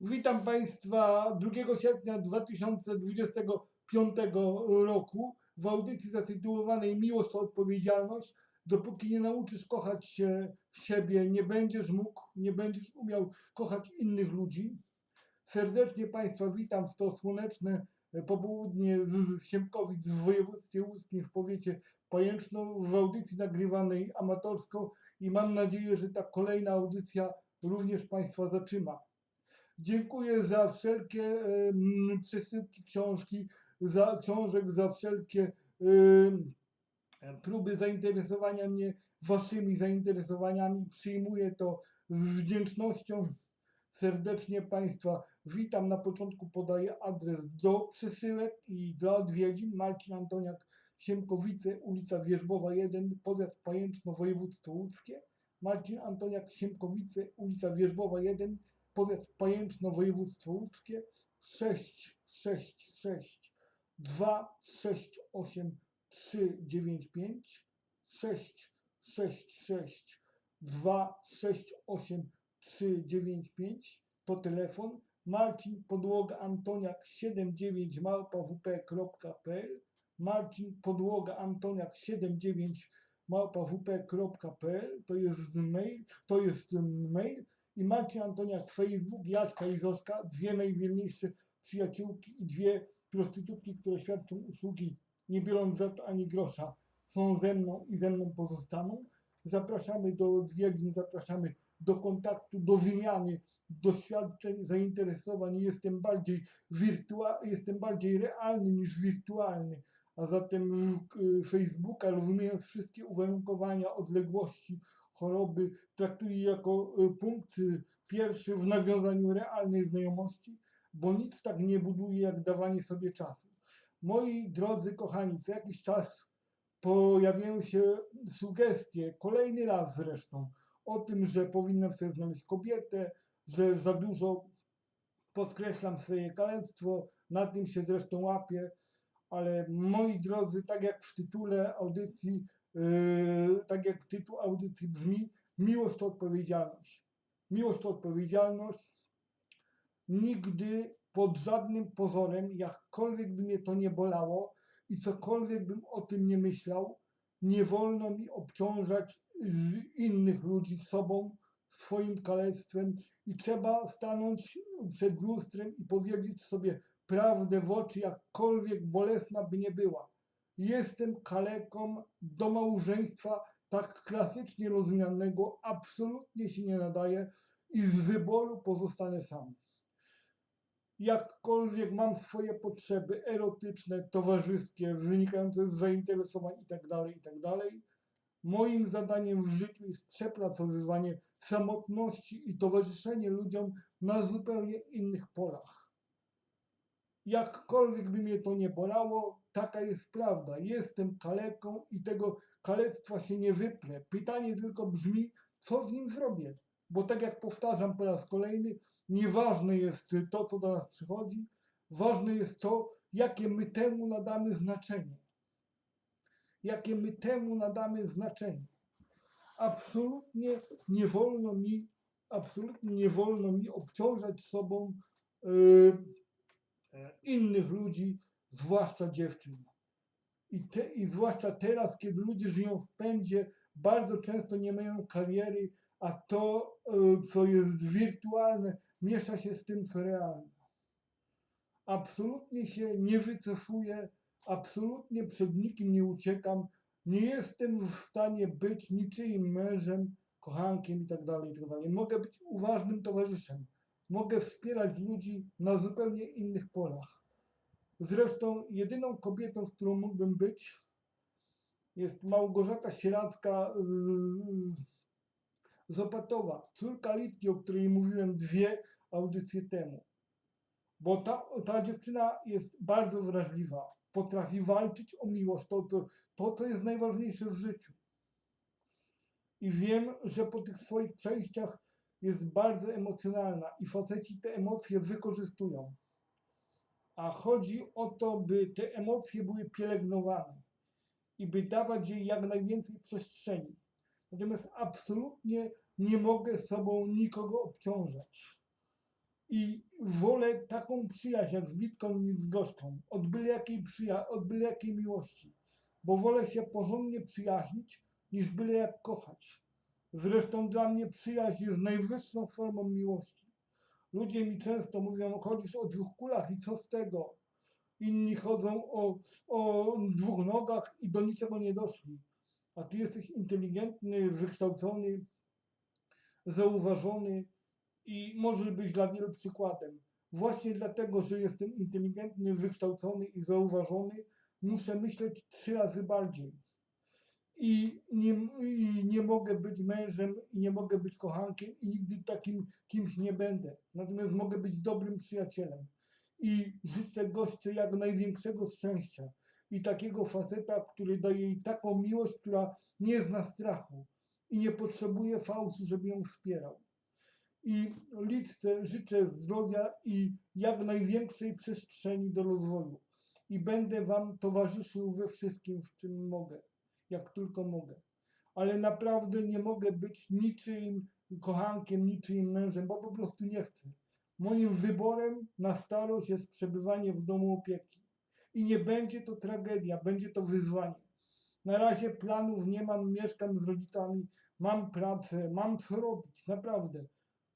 Witam Państwa 2 sierpnia 2025 roku w audycji zatytułowanej Miłość to odpowiedzialność. Dopóki nie nauczysz kochać się siebie, nie będziesz mógł, nie będziesz umiał kochać innych ludzi. Serdecznie Państwa witam w to słoneczne popołudnie z Siemkowic w województwie łódzkim w powiecie Pajęczno w audycji nagrywanej amatorsko i mam nadzieję, że ta kolejna audycja również Państwa zatrzyma. Dziękuję za wszelkie przesyłki książki, za książek, za wszelkie próby zainteresowania mnie waszymi zainteresowaniami. Przyjmuję to z wdzięcznością. Serdecznie Państwa witam. Na początku podaję adres do przesyłek i do odwiedzin. Marcin Antoniak, Siemkowice, ulica Wierzbowa 1, powiat Pajęczno, województwo łódzkie. Marcin Antoniak, Siemkowice, ulica Wierzbowa 1, powiat Pajęczno, województwo łódzkie 666 268 395 666 268 395 to telefon. Marcin Podłoga Antoniak 79 małpa wp.pl Marcin Podłoga Antoniak 79 małpa wp.pl to jest mail, to jest mail i Marcin Antoniak Facebook, Jacka i Zośka, dwie najwierniejsze przyjaciółki i dwie prostytutki, które świadczą usługi, nie biorąc za to ani grosza, są ze mną i ze mną pozostaną. Zapraszamy do odwiedzin, zapraszamy do kontaktu, do wymiany doświadczeń, zainteresowań. Jestem bardziej wirtua- jestem bardziej realny niż wirtualny. A zatem y, Facebooka, rozumiejąc wszystkie uwarunkowania, odległości, choroby, traktuję jako y, punkt y, pierwszy w nawiązaniu realnej znajomości, bo nic tak nie buduje jak dawanie sobie czasu. Moi drodzy kochani, co jakiś czas pojawiają się sugestie, kolejny raz zresztą, o tym, że powinnam sobie znaleźć kobietę, że za dużo podkreślam swoje kalectwo, na tym się zresztą łapię, ale moi drodzy, tak jak w tytule audycji, tak jak tytuł audycji brzmi, miłość to odpowiedzialność. Miłość to odpowiedzialność. Nigdy pod żadnym pozorem, jakkolwiek by mnie to nie bolało i cokolwiek bym o tym nie myślał, nie wolno mi obciążać innych ludzi sobą, swoim kalectwem i trzeba stanąć przed lustrem i powiedzieć sobie prawdę w oczy, jakkolwiek bolesna by nie była. Jestem kaleką do małżeństwa tak klasycznie rozumianego, absolutnie się nie nadaje i z wyboru pozostanę sam. Jakkolwiek mam swoje potrzeby erotyczne, towarzyskie, wynikające z zainteresowań itd., itd., moim zadaniem w życiu jest przepracowywanie samotności i towarzyszenie ludziom na zupełnie innych polach. Jakkolwiek by mnie to nie bolało, taka jest prawda. Jestem kaleką i tego kalectwa się nie wyprę. Pytanie tylko brzmi, co z nim zrobię? Bo tak jak powtarzam po raz kolejny, nieważne jest to, co do nas przychodzi, ważne jest to, jakie my temu nadamy znaczenie. Jakie my temu nadamy znaczenie. Absolutnie nie wolno mi, absolutnie nie wolno mi obciążać sobą yy, innych ludzi, zwłaszcza dziewczyn. I, te, I zwłaszcza teraz, kiedy ludzie żyją w pędzie, bardzo często nie mają kariery, a to, y, co jest wirtualne, miesza się z tym, co realne. Absolutnie się nie wycofuję, absolutnie przed nikim nie uciekam, nie jestem w stanie być niczyim mężem, kochankiem itd. itd. Mogę być uważnym towarzyszem, mogę wspierać ludzi na zupełnie innych polach. Zresztą jedyną kobietą, z którą mógłbym być, jest Małgorzata Sieracka z, z, Opatowa, córka Litki, o której mówiłem dwie audycje temu. Bo ta, ta dziewczyna jest bardzo wrażliwa, potrafi walczyć o miłość, to, to, to co jest najważniejsze w życiu. I wiem, że po tych swoich przejściach jest bardzo emocjonalna i faceci te emocje wykorzystują a chodzi o to, by te emocje były pielęgnowane i by dawać jej jak najwięcej przestrzeni. Natomiast absolutnie nie mogę sobą nikogo obciążać. I wolę taką przyjaźń jak z Witką niż z gorzką, od byle jakiej, przyja- od byle jakiej miłości. Bo wolę się porządnie przyjaźnić, niż byle jak kochać. Zresztą dla mnie przyjaźń jest najwyższą formą miłości. Ludzie mi często mówią, chodzisz o dwóch kulach i co z tego? Inni chodzą o, o dwóch nogach i do niczego nie doszli. A ty jesteś inteligentny, wykształcony, zauważony i możesz być dla wielu przykładem. Właśnie dlatego, że jestem inteligentny, wykształcony i zauważony, muszę myśleć trzy razy bardziej. I nie, I nie mogę być mężem, i nie mogę być kochankiem, i nigdy takim kimś nie będę. Natomiast mogę być dobrym przyjacielem. I życzę goście jak największego szczęścia. I takiego faceta, który daje jej taką miłość, która nie zna strachu i nie potrzebuje fałszu, żeby ją wspierał. I liczę, życzę zdrowia i jak największej przestrzeni do rozwoju. I będę Wam towarzyszył we wszystkim, w czym mogę, jak tylko mogę. Ale naprawdę nie mogę być niczyim kochankiem, niczyim mężem, bo po prostu nie chcę. Moim wyborem na starość jest przebywanie w domu opieki. I nie będzie to tragedia, będzie to wyzwanie. Na razie planów nie mam, mieszkam z rodzicami, mam pracę, mam co robić, naprawdę.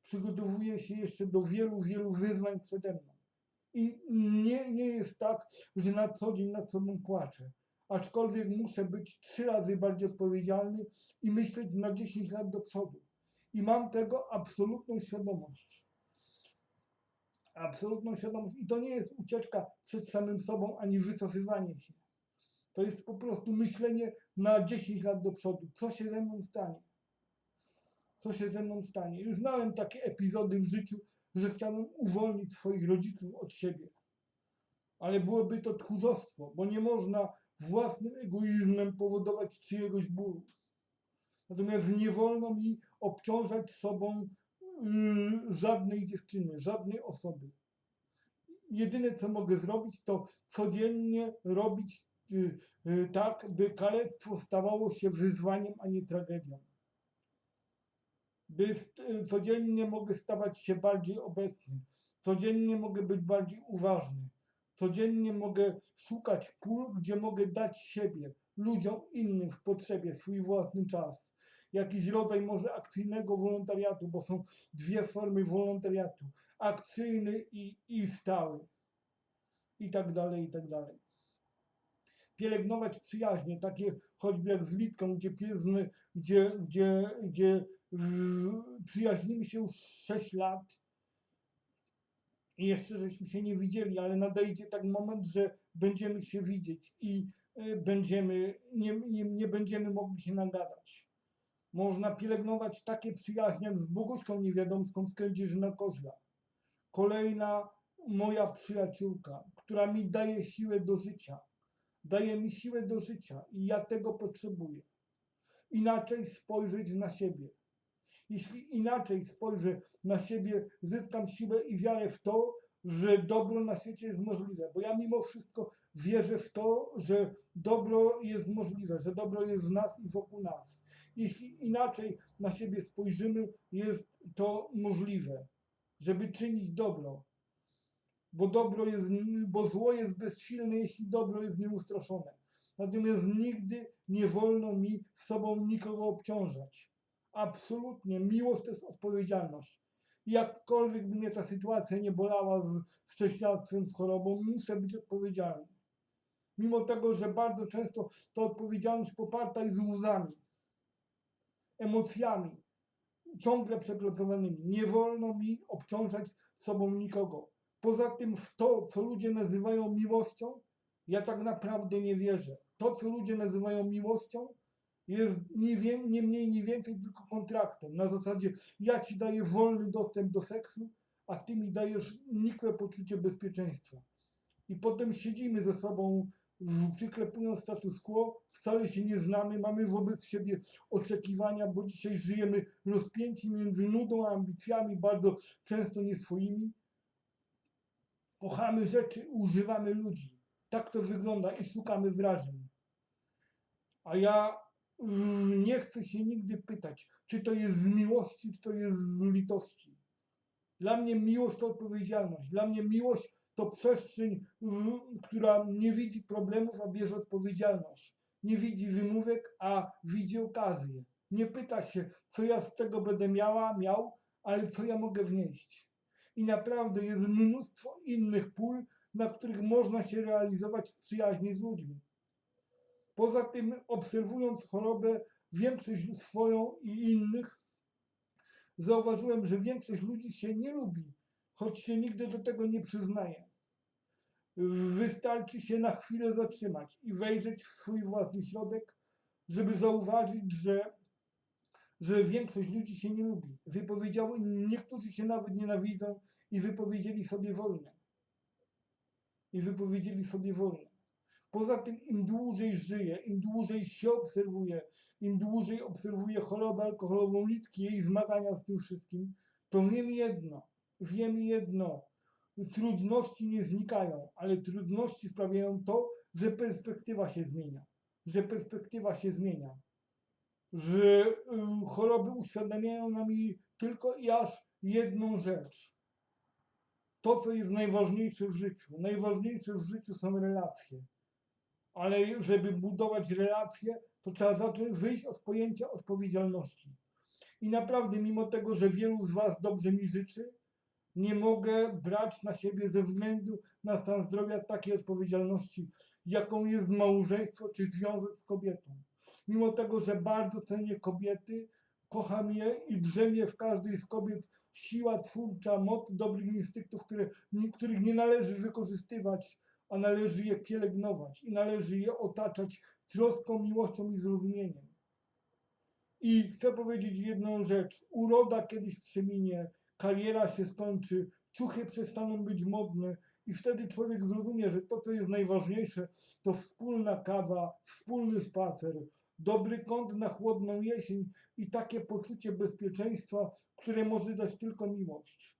Przygotowuję się jeszcze do wielu, wielu wyzwań przede mną. I nie, nie jest tak, że na co dzień nad sobą płaczę. Aczkolwiek muszę być trzy razy bardziej odpowiedzialny i myśleć na 10 lat do przodu. I mam tego absolutną świadomość. Absolutną świadomość. I to nie jest ucieczka przed samym sobą, ani wycofywanie się. To jest po prostu myślenie na 10 lat do przodu. Co się ze mną stanie? Co się ze mną stanie? Już miałem takie epizody w życiu, że chciałem uwolnić swoich rodziców od siebie. Ale byłoby to tchórzostwo, bo nie można własnym egoizmem powodować czyjegoś bólu. Natomiast nie wolno mi obciążać sobą yy, żadnej dziewczyny, żadnej osoby. Jedyne, co mogę zrobić, to codziennie robić yy, yy, tak, by kalectwo stawało się wyzwaniem, a nie tragedią. By codziennie mogę stawać się bardziej obecny, codziennie mogę być bardziej uważny, codziennie mogę szukać pól, gdzie mogę dać siebie, ludziom innym w potrzebie, swój własny czas. Jakiś rodzaj może akcyjnego wolontariatu, bo są dwie formy wolontariatu: akcyjny i, i stały. I tak dalej, i tak dalej. Pielęgnować przyjaźnie, takie choćby jak z Litką, gdzie piezny, gdzie, gdzie, gdzie przyjaźnimy się już 6 lat i jeszcze żeśmy się nie widzieli, ale nadejdzie tak moment, że będziemy się widzieć i y, będziemy, nie, nie, nie będziemy mogli się nagadać. Można pielęgnować takie przyjaźnie jak z Boguśką Niewiadomską z Kędzierzyna Kozla. Kolejna moja przyjaciółka, która mi daje siłę do życia. Daje mi siłę do życia i ja tego potrzebuję. Inaczej spojrzeć na siebie. Jeśli inaczej spojrzę na siebie, zyskam siłę i wiarę w to, że dobro na świecie jest możliwe. Bo ja mimo wszystko wierzę w to, że dobro jest możliwe, że dobro jest w nas i wokół nas. Jeśli inaczej na siebie spojrzymy, jest to możliwe, żeby czynić dobro. Bo dobro jest, bo zło jest bezsilne, jeśli dobro jest nieustraszone. Natomiast nigdy nie wolno mi sobą nikogo obciążać. Absolutnie. Miłość to jest odpowiedzialność. Jakkolwiek by mnie ta sytuacja nie bolała z wcześniactwem, z chorobą, muszę być odpowiedzialny. Mimo tego, że bardzo często to odpowiedzialność poparta jest łzami, emocjami, ciągle przepracowanymi. Nie wolno mi obciążać sobą nikogo. Poza tym w to, co ludzie nazywają miłością, ja tak naprawdę nie wierzę. To, co ludzie nazywają miłością, jest nie, wie, nie mniej, nie więcej tylko kontraktem. Na zasadzie ja ci daję wolny dostęp do seksu, a ty mi dajesz nikłe poczucie bezpieczeństwa. I potem siedzimy ze sobą, przyklepując status quo, wcale się nie znamy, mamy wobec siebie oczekiwania, bo dzisiaj żyjemy rozpięci między nudą a ambicjami, bardzo często nie swoimi. Kochamy rzeczy, używamy ludzi. Tak to wygląda i szukamy wrażeń. A ja nie chcę się nigdy pytać, czy to jest z miłości, czy to jest z litości. Dla mnie miłość to odpowiedzialność. Dla mnie miłość to przestrzeń, która nie widzi problemów, a bierze odpowiedzialność. Nie widzi wymówek, a widzi okazję. Nie pyta się, co ja z tego będę miała, miał, ale co ja mogę wnieść. I naprawdę jest mnóstwo innych pól, na których można się realizować w przyjaźni z ludźmi. Poza tym, obserwując chorobę, większość swoją i innych, zauważyłem, że większość ludzi się nie lubi, choć się nigdy do tego nie przyznaje. Wystarczy się na chwilę zatrzymać i wejrzeć w swój własny środek, żeby zauważyć, że, że większość ludzi się nie lubi. Wypowiedziały, niektórzy się nawet nienawidzą i wypowiedzieli sobie wojnę. I wypowiedzieli sobie wojnę. Poza tym, im dłużej żyję, im dłużej się obserwuję, im dłużej obserwuję chorobę alkoholową litki, jej zmagania z tym wszystkim, to wiem jedno, wiem jedno, trudności nie znikają, ale trudności sprawiają to, że perspektywa się zmienia, że perspektywa się zmienia, że y, choroby uświadamiają nam tylko i aż jedną rzecz. To, co jest najważniejsze w życiu. Najważniejsze w życiu są relacje. Ale żeby budować relacje, to trzeba zacząć wyjść od pojęcia odpowiedzialności. I naprawdę, mimo tego, że wielu z Was dobrze mi życzy, nie mogę brać na siebie ze względu na stan zdrowia takiej odpowiedzialności, jaką jest małżeństwo czy związek z kobietą. Mimo tego, że bardzo cenię kobiety, kocham je i drzemie w każdej z kobiet siła twórcza, moc dobrych instynktów, których nie należy wykorzystywać, a należy je pielęgnować i należy je otaczać troską, miłością i zrozumieniem. I chcę powiedzieć jedną rzecz. Uroda kiedyś przeminie, kariera się skończy, ciuchy przestaną być modne i wtedy człowiek zrozumie, że to, co jest najważniejsze, to wspólna kawa, wspólny spacer, dobry kąt na chłodną jesień i takie poczucie bezpieczeństwa, które może dać tylko miłość.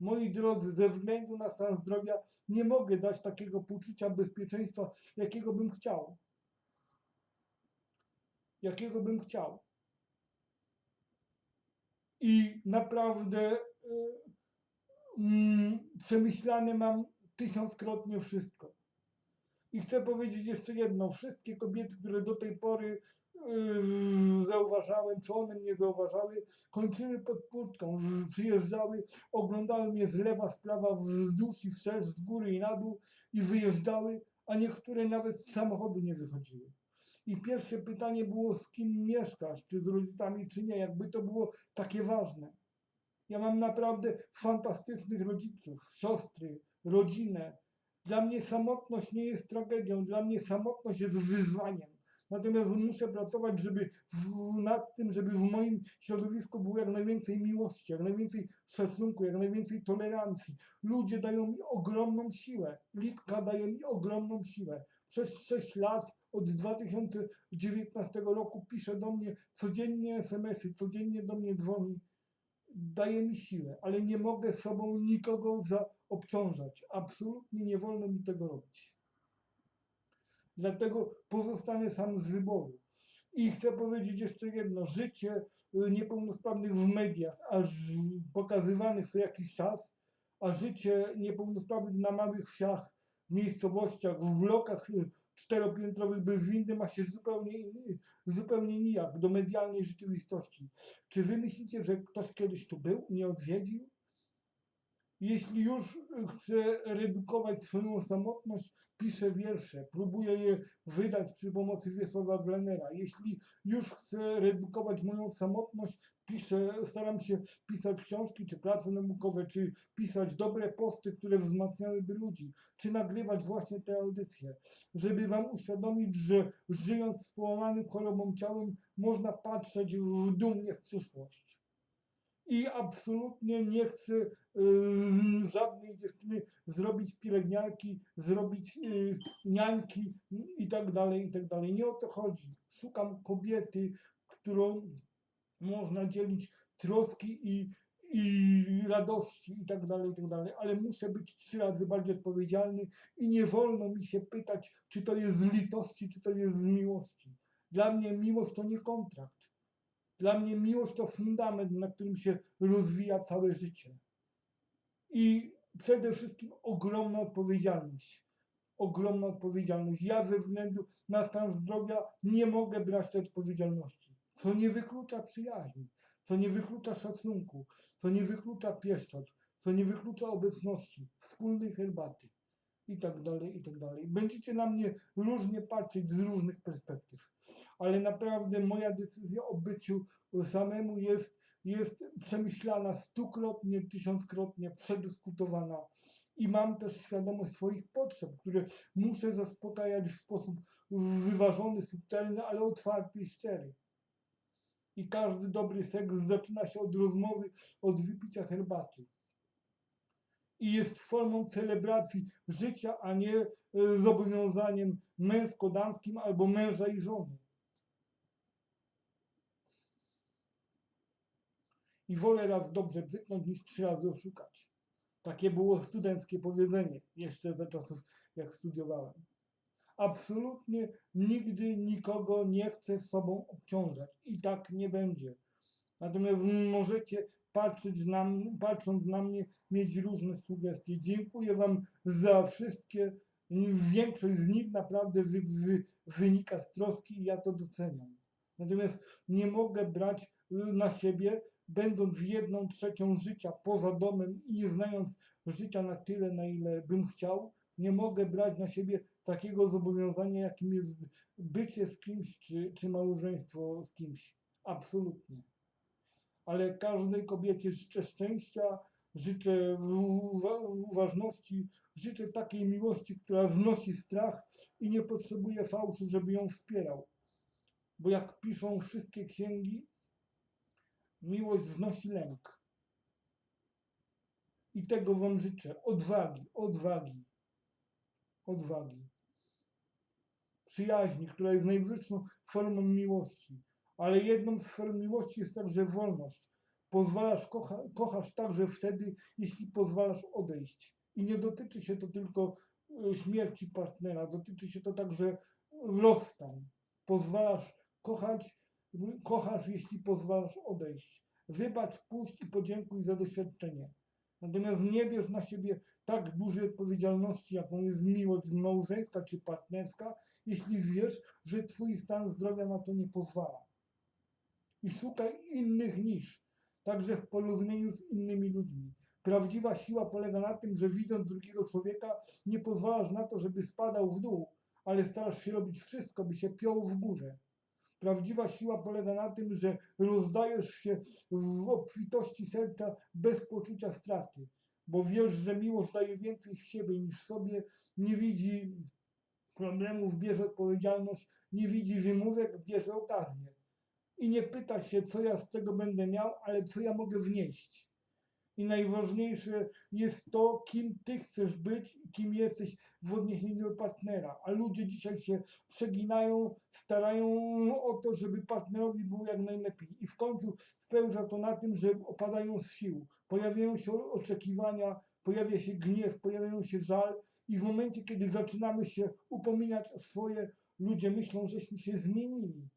Moi drodzy, ze względu na stan zdrowia nie mogę dać takiego poczucia bezpieczeństwa, jakiego bym chciał. Jakiego bym chciał. I naprawdę y, mm, przemyślane mam tysiąckrotnie wszystko. I chcę powiedzieć jeszcze jedno. Wszystkie kobiety, które do tej pory zauważałem, czy one mnie zauważały, kończyły pod kurtką, przyjeżdżały, oglądały mnie z lewa, z prawa, wzdłuż i wszerz, z góry i na dół i wyjeżdżały, a niektóre nawet z samochodu nie wychodziły. I pierwsze pytanie było, z kim mieszkasz, czy z rodzicami, czy nie, jakby to było takie ważne. Ja mam naprawdę fantastycznych rodziców, siostry, rodzinę. Dla mnie samotność nie jest tragedią, dla mnie samotność jest wyzwaniem. Natomiast muszę pracować, żeby w, nad tym, żeby w moim środowisku było jak najwięcej miłości, jak najwięcej szacunku, jak najwięcej tolerancji. Ludzie dają mi ogromną siłę. Litka daje mi ogromną siłę. Przez 6 lat, od 2019 roku pisze do mnie codziennie SMS-y, codziennie do mnie dzwoni. Daje mi siłę, ale nie mogę sobą nikogo zaobciążać. Absolutnie nie wolno mi tego robić. Dlatego pozostanę sam z wyboru. I chcę powiedzieć jeszcze jedno. Życie y, niepełnosprawnych w mediach, aż pokazywanych co jakiś czas, a życie niepełnosprawnych na małych wsiach, miejscowościach, w blokach y, czteropiętrowych bez windy ma się zupełnie, inny- zupełnie nijak do medialnej rzeczywistości. Czy wy myślicie, że ktoś kiedyś tu był, nie odwiedził? Jeśli już chcę redukować swoją samotność, piszę wiersze, próbuję je wydać przy pomocy Wiesława Glenera. Jeśli już chcę redukować moją samotność, piszę, staram się pisać książki, czy prace naukowe, czy pisać dobre posty, które wzmacniałyby ludzi, czy nagrywać właśnie te audycje, żeby wam uświadomić, że żyjąc z połamanym chorobą ciałem, można patrzeć w dumnie w przyszłość. I absolutnie nie chcę y, żadnej dziewczyny zrobić pielęgniarki, zrobić y, niańki i tak dalej, i tak dalej. Nie o to chodzi. Szukam kobiety, którą można dzielić troski i, i radości i tak dalej, i tak dalej, ale muszę być trzy razy bardziej odpowiedzialny i nie wolno mi się pytać, czy to jest z litości, czy to jest z miłości. Dla mnie miłość to nie kontrakt. Dla mnie miłość to fundament, na którym się rozwija całe życie. i przede wszystkim ogromna odpowiedzialność. Ogromna odpowiedzialność. Ja ze względu na stan zdrowia nie mogę brać tej odpowiedzialności, co nie wyklucza przyjaźni, co nie wyklucza szacunku, co nie wyklucza pieszczot, co nie wyklucza obecności, wspólnej herbaty i tak dalej, i tak dalej. Będziecie na mnie różnie patrzeć z różnych perspektyw, ale naprawdę moja decyzja o byciu samemu jest, jest przemyślana stukrotnie, tysiąckrotnie, przedyskutowana i mam też świadomość swoich potrzeb, które muszę zaspokajać w sposób wyważony, subtelny, ale otwarty i szczery. I każdy dobry seks zaczyna się od rozmowy, od wypicia herbaty i jest formą celebracji życia, a nie e, zobowiązaniem męsko-damskim albo męża i żony. I wolę raz dobrze bzyknąć niż trzy razy oszukać. Takie było studenckie powiedzenie, jeszcze za czasów jak studiowałem. Absolutnie nigdy nikogo nie chcę sobą obciążać i tak nie będzie. Natomiast możecie patrzeć na, patrząc na mnie, mieć różne sugestie. Dziękuję Wam za wszystkie. Większość z nich naprawdę wy, wy, wynika z troski i ja to doceniam. Natomiast nie mogę brać y, na siebie, będąc jedną trzecią życia poza domem i nie znając życia na tyle, na ile bym chciał, nie mogę brać na siebie takiego zobowiązania, jakim jest bycie z kimś, czy, czy małżeństwo z kimś. Absolutnie ale każdej kobiecie życzę szczęścia, życzę uwa- uważności, życzę takiej miłości, która znosi strach i nie potrzebuje fałszu, żeby ją wspierał. Bo jak piszą wszystkie księgi, miłość znosi lęk. I tego Wam życzę. Odwagi, odwagi, odwagi. Przyjaźni, która jest najwyższą formą miłości ale jedną z form miłości jest także wolność. Pozwalasz, kocha, kochasz także wtedy, jeśli pozwalasz odejść. I nie dotyczy się to tylko e, śmierci partnera, dotyczy się to także rozstań. Pozwalasz kochać, kochasz, jeśli pozwalasz odejść. Wybacz, puść i podziękuj za doświadczenie. Natomiast nie bierz na siebie tak dużej odpowiedzialności, jaką jest miłość małżeńska czy partnerska, jeśli wiesz, że twój stan zdrowia na to nie pozwala i szukaj innych nisz, także w porozumieniu z innymi ludźmi. Prawdziwa siła polega na tym, że widząc drugiego człowieka, nie pozwalasz na to, żeby spadał w dół, ale starasz się robić wszystko, by się piął w górze. Prawdziwa siła polega na tym, że rozdajesz się w obfitości serca bez poczucia straty, bo wiesz, że miłość daje więcej z siebie niż sobie, nie widzi problemów, bierze odpowiedzialność, nie widzi wymówek, bierze okazję i nie pyta się, co ja z tego będę miał, ale co ja mogę wnieść. I najważniejsze jest to, kim ty chcesz być kim jesteś w odniesieniu do partnera. A ludzie dzisiaj się przeginają, starają o to, żeby partnerowi było jak najlepiej. I w końcu spełza to na tym, że opadają z sił. Pojawiają się oczekiwania, pojawia się gniew, pojawiają się żal. I w momencie, kiedy zaczynamy się upominać o swoje, ludzie myślą, żeśmy się zmienili.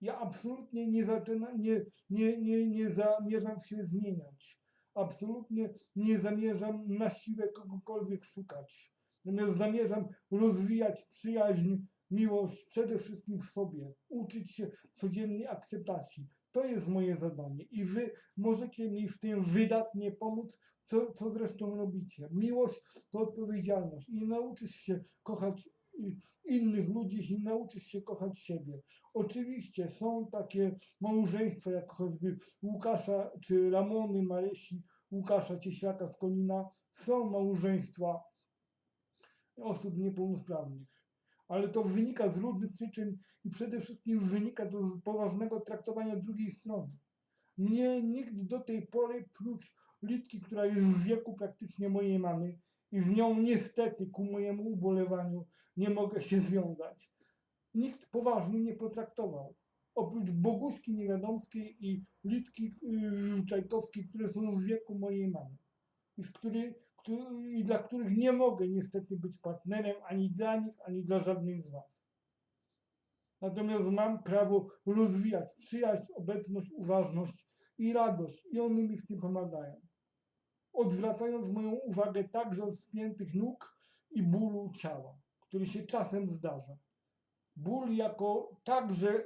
Ja absolutnie nie, zaczyna, nie, nie, nie, nie zamierzam się zmieniać. Absolutnie nie zamierzam na siłę kogokolwiek szukać. Natomiast zamierzam rozwijać przyjaźń, miłość przede wszystkim w sobie, uczyć się codziennej akceptacji. To jest moje zadanie i wy możecie mi w tym wydatnie pomóc, co, co zresztą robicie. Miłość to odpowiedzialność i nauczysz się kochać innych ludzi, jeśli nauczysz się kochać siebie. Oczywiście są takie małżeństwa, jak choćby Łukasza czy Ramony Marysi, Łukasza Cieślaka z Konina, są małżeństwa osób niepełnosprawnych. Ale to wynika z różnych przyczyn i przede wszystkim wynika to z poważnego traktowania drugiej strony. Mnie nikt do tej pory, prócz Litki, która jest w wieku praktycznie mojej mamy, i z nią niestety ku mojemu ubolewaniu nie mogę się związać. Nikt poważnie nie potraktował. Oprócz Boguszki Niewiadomskiej i Litki yy, Czajkowskiej, które są w wieku mojej mamy. I, z który, który, dla których nie mogę niestety być partnerem ani dla nich, ani dla żadnej z was. Natomiast mam prawo rozwijać przyjaźń, obecność, uważność i radość i one mi w tym pomagają. Odwracając moją uwagę także od spiętych nóg i bólu ciała, który się czasem zdarza. Ból jako także y,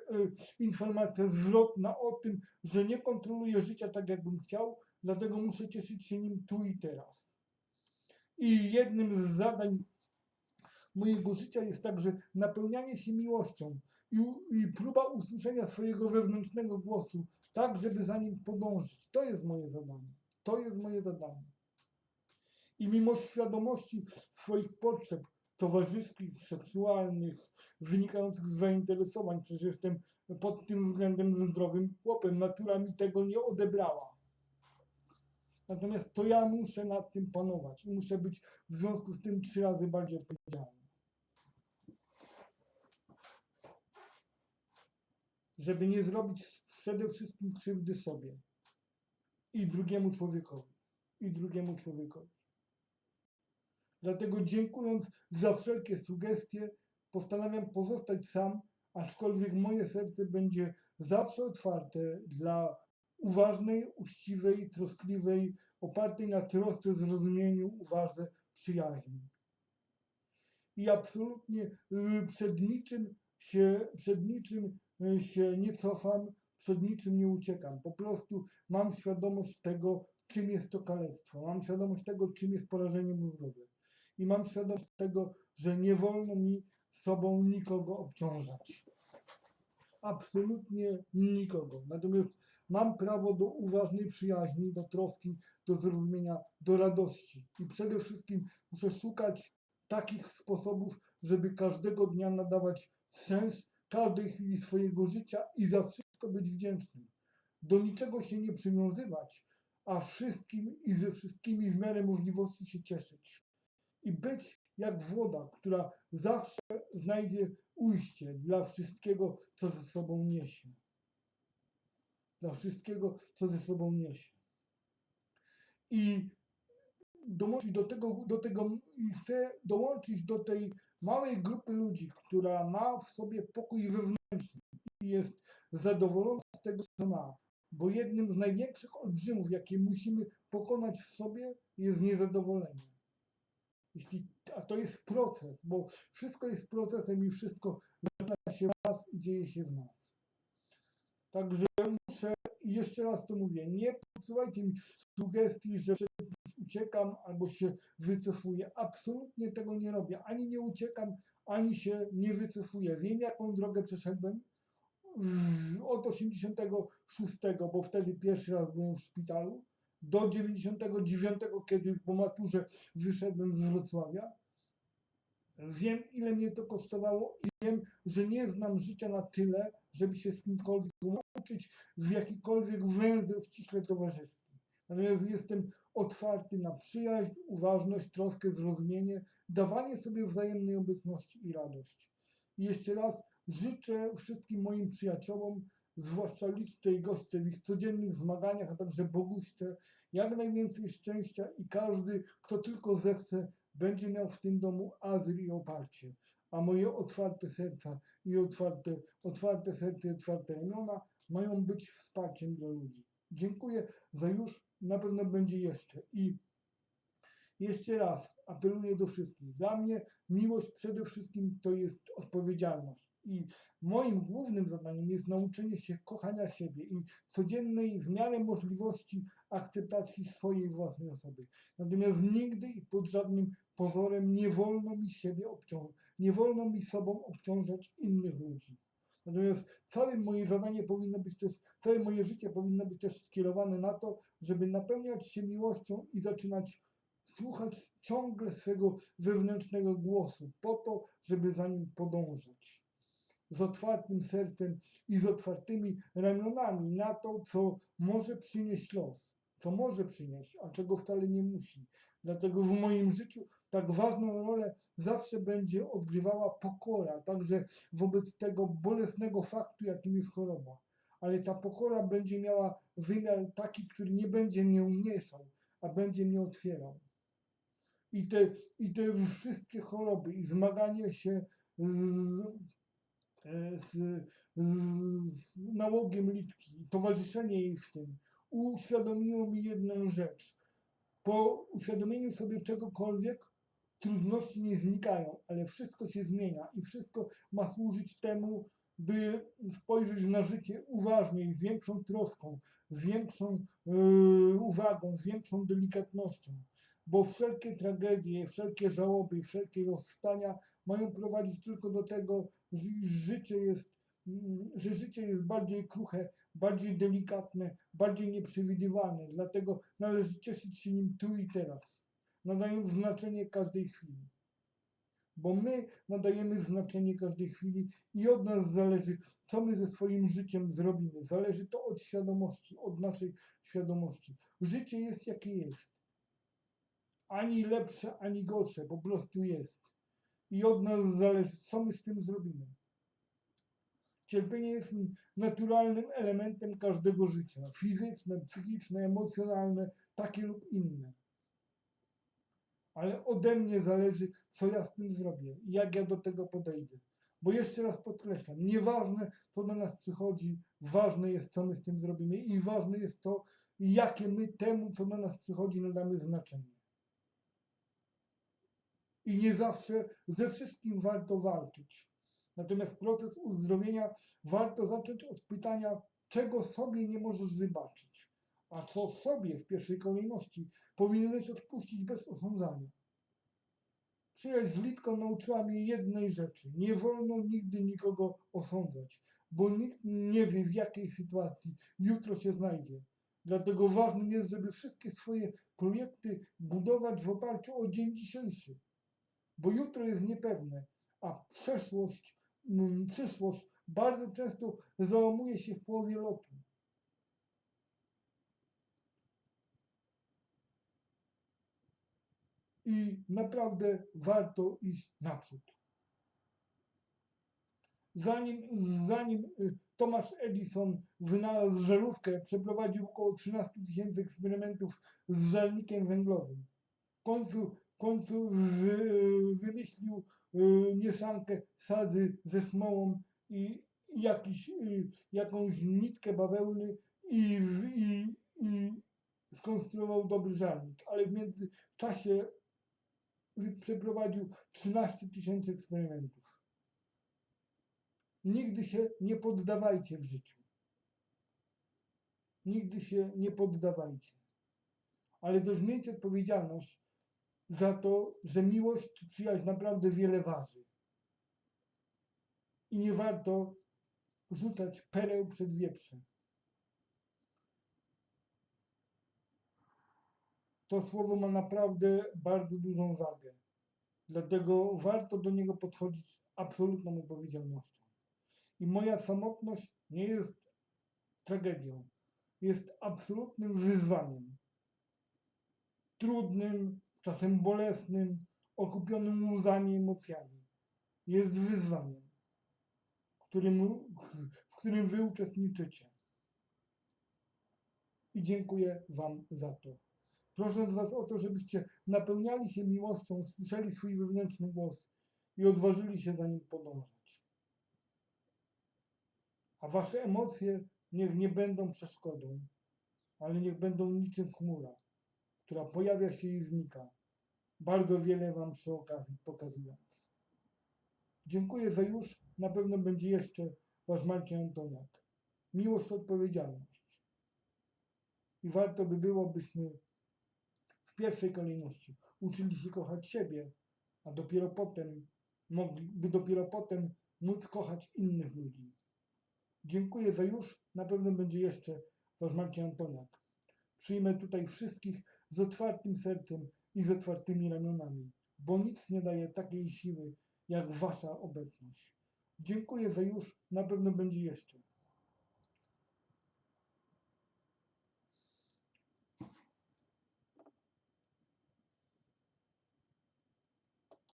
informacja zwrotna o tym, że nie kontroluję życia tak, jakbym chciał, dlatego muszę cieszyć się nim tu i teraz. I jednym z zadań mojego życia jest także napełnianie się miłością i, i próba usłyszenia swojego wewnętrznego głosu, tak żeby za nim podążyć. To jest moje zadanie. To jest moje zadanie. I mimo świadomości swoich potrzeb towarzyskich, seksualnych, wynikających z zainteresowań, przecież jestem pod tym względem zdrowym chłopem, natura mi tego nie odebrała. Natomiast to ja muszę nad tym panować i muszę być w związku z tym trzy razy bardziej odpowiedzialny. Żeby nie zrobić przede wszystkim krzywdy sobie i drugiemu człowiekowi. I drugiemu człowiekowi. Dlatego dziękując za wszelkie sugestie, postanawiam pozostać sam, aczkolwiek moje serce będzie zawsze otwarte dla uważnej, uczciwej, troskliwej, opartej na trosce, zrozumieniu, uwadze, przyjaźni. I absolutnie y, przed niczym się, przed niczym y, się nie cofam, przed niczym nie uciekam. Po prostu mam świadomość tego, czym jest to kalectwo. Mam świadomość tego, czym jest porażenie mózgowe. I mam świadomość tego, że nie wolno mi sobą nikogo obciążać. Absolutnie nikogo. Natomiast mam prawo do uważnej przyjaźni, do troski, do zrozumienia, do radości. I przede wszystkim muszę szukać takich sposobów, żeby każdego dnia nadawać sens każdej chwili swojego życia i za wszystko być wdzięcznym. Do niczego się nie przywiązywać, a wszystkim i ze wszystkimi w miarę możliwości się cieszyć. I być jak woda, która zawsze znajdzie ujście dla wszystkiego, co ze sobą niesie. Dla wszystkiego, co ze sobą niesie. I dołączyć do tego, do tego chcę dołączyć do tej małej grupy ludzi, która ma w sobie pokój wewnętrzny jest zadowolona z tego, co ma. Bo jednym z największych olbrzymów, jakie musimy pokonać w sobie, jest niezadowolenie. Jeśli, a to jest proces, bo wszystko jest procesem i wszystko zaczyna się w nas i dzieje się w nas. Także muszę, jeszcze raz to mówię, nie podsyłajcie mi sugestii, że uciekam albo się wycofuję. Absolutnie tego nie robię. Ani nie uciekam, ani się nie wycofuję. Wiem, jaką drogę przeszedłem od 86, bo wtedy pierwszy raz byłem w szpitalu, do 99, kiedy po maturze wyszedłem z Wrocławia. Wiem, ile mnie to kosztowało i wiem, że nie znam życia na tyle, żeby się z kimkolwiek łączyć w jakikolwiek węzeł ściśle towarzyski. Natomiast jestem otwarty na przyjaźń, uważność, troskę, zrozumienie, dawanie sobie wzajemnej obecności i radość. I jeszcze raz życzę wszystkim moim przyjaciołom, zwłaszcza liczce i goście w ich codziennych zmaganiach, a także Boguście, jak najwięcej szczęścia i każdy, kto tylko zechce, będzie miał w tym domu azyl i oparcie. A moje otwarte serca i otwarte, otwarte serce i otwarte ramiona mają być wsparciem dla ludzi. Dziękuję za już, na pewno będzie jeszcze. I jeszcze raz apeluję do wszystkich. Dla mnie miłość przede wszystkim to jest odpowiedzialność. I moim głównym zadaniem jest nauczenie się kochania siebie i codziennej w miarę możliwości akceptacji swojej własnej osoby. Natomiast nigdy i pod żadnym pozorem nie wolno mi siebie obciążać, nie wolno mi sobą obciążać innych ludzi. Natomiast całe moje zadanie powinno być też, całe moje życie powinno być też skierowane na to, żeby napełniać się miłością i zaczynać słuchać ciągle swego wewnętrznego głosu, po to, żeby za nim podążać. Z otwartym sercem i z otwartymi ramionami na to, co może przynieść los, co może przynieść, a czego wcale nie musi. Dlatego w moim życiu tak ważną rolę zawsze będzie odgrywała pokora, także wobec tego bolesnego faktu, jakim jest choroba. Ale ta pokora będzie miała wymiar taki, który nie będzie mnie umniejszał, a będzie mnie otwierał. I te, i te wszystkie choroby i zmaganie się z, z, z nałogiem litki, towarzyszenie jej w tym, uświadomiło mi jedną rzecz. Po uświadomieniu sobie czegokolwiek trudności nie znikają, ale wszystko się zmienia i wszystko ma służyć temu, by spojrzeć na życie uważniej, z większą troską, z większą yy, uwagą, z większą delikatnością. Bo wszelkie tragedie, wszelkie żałoby, wszelkie rozstania mają prowadzić tylko do tego, że życie jest, mm, że życie jest bardziej kruche, bardziej delikatne, bardziej nieprzewidywalne. Dlatego należy cieszyć się nim tu i teraz, nadając znaczenie każdej chwili. Bo my nadajemy znaczenie każdej chwili i od nas zależy, co my ze swoim życiem zrobimy. Zależy to od świadomości, od naszej świadomości. Życie jest jakie jest. Ani lepsze, ani gorsze, po prostu jest. I od nas zależy, co my z tym zrobimy. Cierpienie jest naturalnym elementem każdego życia. Fizyczne, psychiczne, emocjonalne, takie lub inne. Ale ode mnie zależy, co ja z tym zrobię i jak ja do tego podejdę. Bo jeszcze raz podkreślam, nieważne, co do nas przychodzi, ważne jest, co my z tym zrobimy i ważne jest to, jakie my temu, co do nas przychodzi, nadamy znaczenie. I nie zawsze ze wszystkim warto walczyć. Natomiast proces uzdrowienia warto zacząć od pytania, czego sobie nie możesz wybaczyć, a co sobie w pierwszej kolejności powinieneś odpuścić bez osądzania. Przyjaźń z Litką nauczyła mnie jednej rzeczy. Nie wolno nigdy nikogo osądzać, bo nikt nie wie w jakiej sytuacji jutro się znajdzie. Dlatego ważnym jest, żeby wszystkie swoje projekty budować w oparciu o dzień dzisiejszy. Bo jutro jest niepewne, a przeszłość, mm, przyszłość bardzo często załamuje się w połowie lotu. i naprawdę warto iść naprzód. Zanim, zanim y, Thomas Edison wynalazł żarówkę, przeprowadził około 13 tysięcy eksperymentów z żalnikiem węglowym. W końcu, końcu wy, wymyślił y, mieszankę sadzy ze smołą i jakiś, y, jakąś nitkę bawełny i, i, i skonstruował dobry żalnik. Ale w międzyczasie przeprowadził 13 tysięcy eksperymentów. Nigdy się nie poddawajcie w życiu. Nigdy się nie poddawajcie. Ale też odpowiedzialność za to, że miłość czy przyjaźń naprawdę wiele waży. I nie warto rzucać pereł przed wieprze. to słowo ma naprawdę bardzo dużą wagę. Dlatego warto do niego podchodzić z absolutną odpowiedzialnością. I moja samotność nie jest tragedią, jest absolutnym wyzwaniem. Trudnym, czasem bolesnym, okupionym łzami emocjami. Jest wyzwaniem, którym, w którym wy uczestniczycie. I dziękuję Wam za to prosząc Was o to, żebyście napełniali się miłością, słyszeli swój wewnętrzny głos i odważyli się za nim podążać. A Wasze emocje niech nie będą przeszkodą, ale niech będą niczym chmura, która pojawia się i znika, bardzo wiele Wam przy okazji pokazując. Dziękuję za już, na pewno będzie jeszcze Wasz Marcin Antoniak. Miłość, odpowiedzialność. I warto by było, byśmy w pierwszej kolejności uczyli się kochać siebie, a dopiero potem mogli, by dopiero potem móc kochać innych ludzi. Dziękuję za już, na pewno będzie jeszcze wasz Marcin Antoniak. Przyjmę tutaj wszystkich z otwartym sercem i z otwartymi ramionami, bo nic nie daje takiej siły jak wasza obecność. Dziękuję za już, na pewno będzie jeszcze.